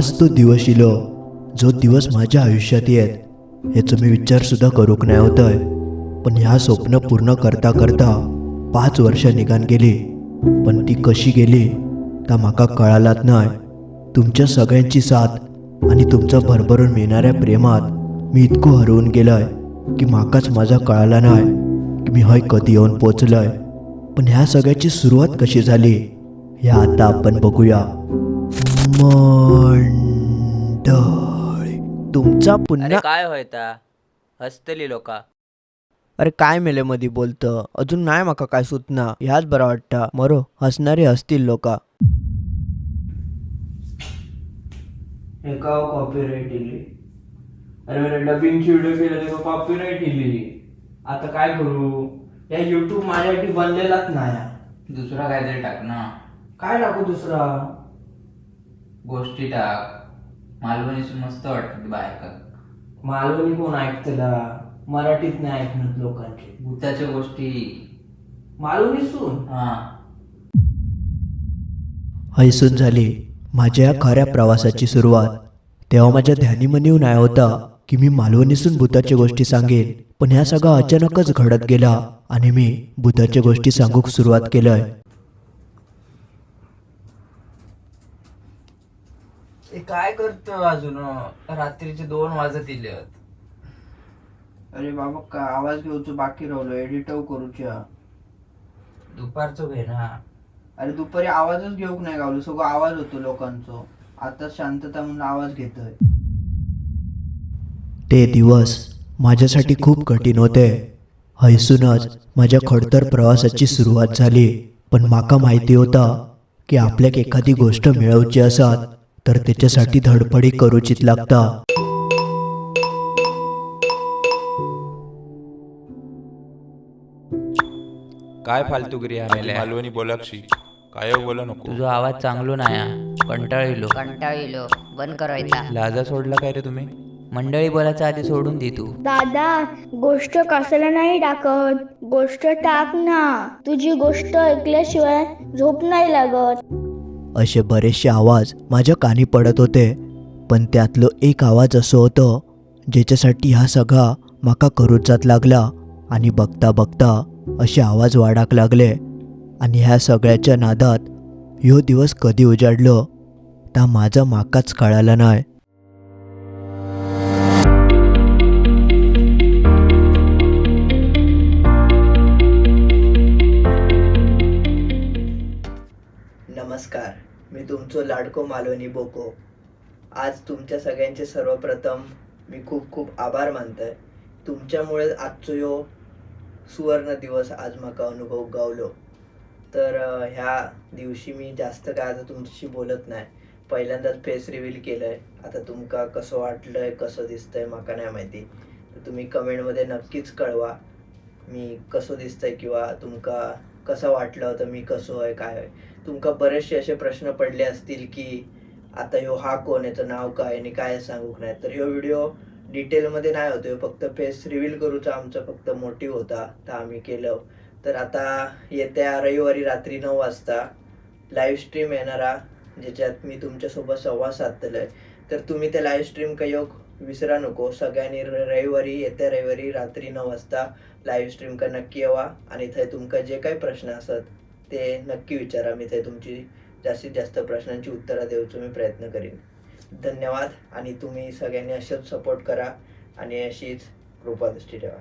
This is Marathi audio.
आज तो दिवस इलो जो दिवस माझ्या आयुष्यात येत याचं मी विचारसुद्धा करूक नाही होतंय. पण ह्या स्वप्न पूर्ण करता करता पाच वर्ष निघान गेली. पण ती कशी गेली ता माका कळालाच नाही. तुमच्या सगळ्यांची साथ आणि तुमचं भरभरून मिळणाऱ्या प्रेमात मी इतकं हरवून गेलोय की माकाच माझा कळाला नाही की मी हय कधी येऊन पोचलोय. पण ह्या सगळ्याची सुरुवात कशी झाली ह्या आता आपण बघूया. मंडळी तुमचा अरे पुन्हा काय होयता हसतली लोका. अरे काय मेले मधी बोलतं? अजून नाही माका काय सुचना. ह्याच बरं वाटतं. मरो हसणारे हसतील लोका. एका कॉपीराईट इली. अरे मला डबिंगची व्हिडिओ केलं तेव्हा कॉपीराईट इली. आता काय करू? या युट्यूब माझ्यासाठी बनलेलाच नाही. दुसरा काहीतरी टाक ना. काय टाकू दुसरा? गोष्टी टाक. मालवणी मस्त वाटत बायका मालवणी कोण ऐकतला? मराठीत नाही ऐकणार लोकांची. भूताच्या गोष्टी. मालवणी सून? हा. हैसून झाली. माझ्या या खऱ्या प्रवासाची सुरुवात. तेव्हा माझ्या ध्यानीमनीव नाही होता की मी मालवणीसून भूताच्या गोष्टी सांगेन. पण ह्या सगळं अचानकच घडत गेला आणि मी भूताच्या गोष्टी सांगूक सुरुवात केलंय. काय करतो अजून? रात्रीचे दोन वाजत इले. अरे बाबा का आवाज घेऊचो बाकी राहिलो एडिट करूच्या दुपारचं घे ना अरे दुपारी आवाजच घेऊक नाही गावलो? सगळं आवाज होतो लोकांचो. आता शांतता म्हणून आवाज घेतोय. ते दिवस माझ्यासाठी खूप कठीण होते. हैसूनच माझ्या खडतर प्रवासाची सुरुवात झाली. पण माका माहिती होता की आपल्याक एखादी गोष्ट मिळवची असत तर त्याच्यासाठी धडपडी करूचीत लागता. काय फालतूगिरी आहे? मालवणी बोलाक्षी काय बोला नको. तुझो आवाज चांगलो नाही हा. कंटाळिलो. कंटाळिलो. बंद करायचा. लाजा सोडला काय रे तुम्ही? मंडळी बोलायच्या आधी सोडून दे तू. दादा गोष्ट कशाला नाही टाकत गोष्ट टाक ना. तुझी गोष्ट ऐकल्याशिवाय झोप नाही लागत. असे बरेचसे आवाज माझ्या कानी पडत होते. पण त्यातलं एक आवाज असं होतं ज्याच्यासाठी हा सगळा माका करूच जात लागला आणि बघता बघता असे आवाज वाढाक लागले. आणि ह्या सगळ्याच्या नादात ह्यो दिवस कधी उजाडलो ता माझा माकाच कळाला नाही तुमचो लाडको मालवणी बोको. आज तुमच्या सगळ्यांचे सर्वप्रथम मी खूप खूप आभार मानतोय. तुमच्यामुळे आजचो यो सुवर्ण दिवस आज म्हाका अनुभव गावलो. तर ह्या दिवशी मी जास्त काय आता तुमच्याशी बोलत नाही. पहिल्यांदाच फेस रिव्हील केलंय. आता तुमका कसं वाटलंय कसं दिसतंय माका नाही माहिती. तर तुम्ही कमेंटमध्ये नक्कीच कळवा. मी कसं दिसतंय किंवा तुमका कसं वाटलं होतं मी कसं आहे काय आहे. तुमका बरेचसे असे प्रश्न पडले असतील की आता ह्यो हा कोण याचं नाव काय आणि काय सांगूक नाही? तर ह्यो व्हिडिओ डिटेलमध्ये नाही होतो. फक्त फेस रिव्हील करूचा आमचा फक्त मोटिव्ह होता तर आम्ही केलं. तर आता येत्या रविवारी रात्री नऊ वाजता लाईव्ह स्ट्रीम येणारा ज्याच्यात मी तुमच्यासोबत संवाद साधलेला आहे तर तुम्ही ते लाईव्ह स्ट्रीम कयोग विसरा नको. सगळ्यांनी रविवारी येत्या रविवारी रात्री नऊ वाजता लाईव्ह स्ट्रीम का नक्की हवा आणि थंय तुमका जे काही प्रश्न असत ते नक्की विचारा मी ते तुमची जास्तीत जास्त प्रश्नांची उत्तरं देऊचं मी प्रयत्न करीन. धन्यवाद आणि तुम्ही सगळ्यांनी असेच सपोर्ट करा आणि अशीच कृपादृष्टी ठेवा.